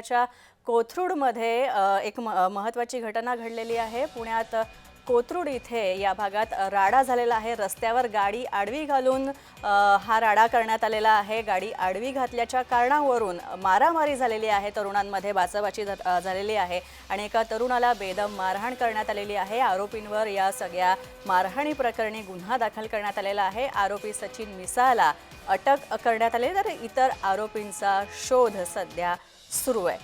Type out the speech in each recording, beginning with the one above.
पुण्याच्या कोथरूडमध्ये एक म- महत्त्वाची घटना घडलेली आहे. पुण्यात कोथरूड इथे या भागात राडा झालेला आहे. रस्त्यावर गाडी आडवी घालून हा राडा करण्यात आलेला आहे. गाडी आडवी घातल्याच्या कारणावरून मारामारी झालेली आहे. तरुणांमध्ये बाचाबाची झालेली आहे आणि एका तरुणाला बेदम मारहाण करण्यात आलेली आहे. आरोपींवर या सगळ्या मारहाणी प्रकरणी गुन्हा दाखल करण्यात आलेला आहे. आरोपी सचिन मिसाला अटक करण्यात आली. तर इतर आरोपींचा शोध सध्या सुरू आहे.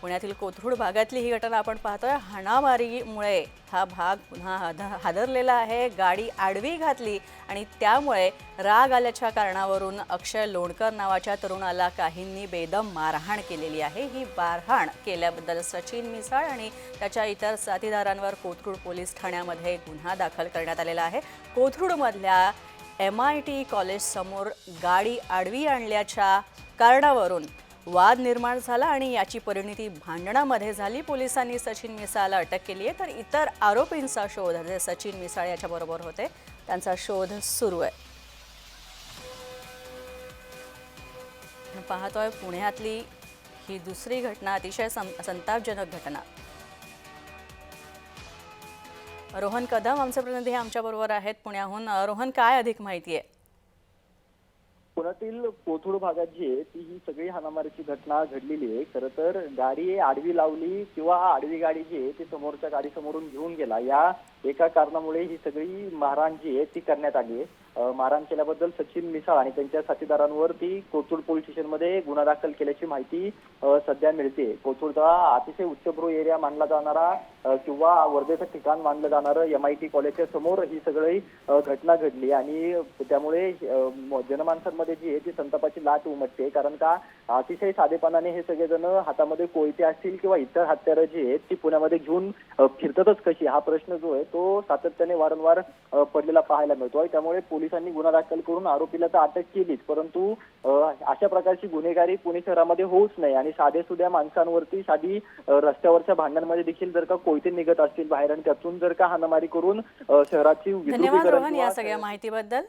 पुण्यातील कोथरूड भागातली ही घटना आपण पाहतोय. हाणामारीमुळे हा भाग पुन्हा हादरलेला आहे. गाडी आडवी घातली आणि त्यामुळे राग आल्याच्या कारणावरून अक्षय लोणकर नावाच्या तरुणाला काहींनी बेदम मारहाण केलेली आहे. ही मारहाण केल्याबद्दल सचिन मिसाळ आणि त्याच्या इतर साथीदारांवर कोथरूड पोलीस ठाण्यामध्ये गुन्हा दाखल करण्यात आलेला आहे. कोथरूडमधल्या एम आय टी कॉलेजसमोर गाडी आडवी आणल्याच्या कारणावरून वाद निर्माण झाला आणि याची परिणिती भांडणामध्ये झाली. पोलिसांनी सचिन मिसाळला अटक केली आहे. तर इतर आरोपींचा शोध जे सचिन मिसाळ याच्याबरोबर होते त्यांचा शोध सुरू आहे. पाहतोय पुण्यातली ही दुसरी घटना अतिशय सं संतापजनक घटना. रोहन कदम आमचे प्रतिनिधी आमच्याबरोबर आहेत पुण्याहून. रोहन काय अधिक माहिती आहे? शहरातील कोथरूड भागात जी आहे ती ही सगळी हाणामारीची घटना घडलेली आहे. खरं तर गाडी आडवी लावली किंवा आडवी गाडी जी आहे ती समोरच्या गाडी समोरून घेऊन गेला. या एका कारणामुळे ही सगळी मारहाण जी आहे ती करण्यात आली आहे. मारहाण केल्याबद्दल सचिन मिसाळ आणि त्यांच्या साथीदारांवर ती कोथरूड पोलीस स्टेशनमध्ये गुन्हा दाखल केल्याची माहिती सध्या मिळते. कोथरूड अतिशय उच्चभ्रू एरिया मानला जाणारा किंवा वर्धेचं ठिकाण मानलं जाणारं एम आय टी कॉलेजच्या समोर ही सगळी घटना घडली आणि त्यामुळे जनमानसांमध्ये जी आहे ती संतापाची लाट उमटते. कारण का अतिशय साधेपणाने हे सगळेजण हातामध्ये कोयते असतील किंवा इतर हत्यारं जी आहेत ती पुण्यामध्ये घेऊन अं, फिरतातच कशी? हा प्रश्न जो आहे तो सातत्याने वारंवार पडलेला पाहायला मिळतोय त्यामुळे पोलिसांनी गुन्हा दाखल करून आरोपीला तर अटक केलीच. परंतु अशा प्रकारची गुन्हेगारी पुणे शहरामध्ये होऊच नाही आणि साधे सुध्या माणसांवरती साधी रस्त्यावरच्या भांडणांमध्ये देखील जर का कोयते निघत असतील बाहेर आणि त्यातून जर का हाणामारी करून शहराची रोहन या सगळ्या माहितीबद्दल.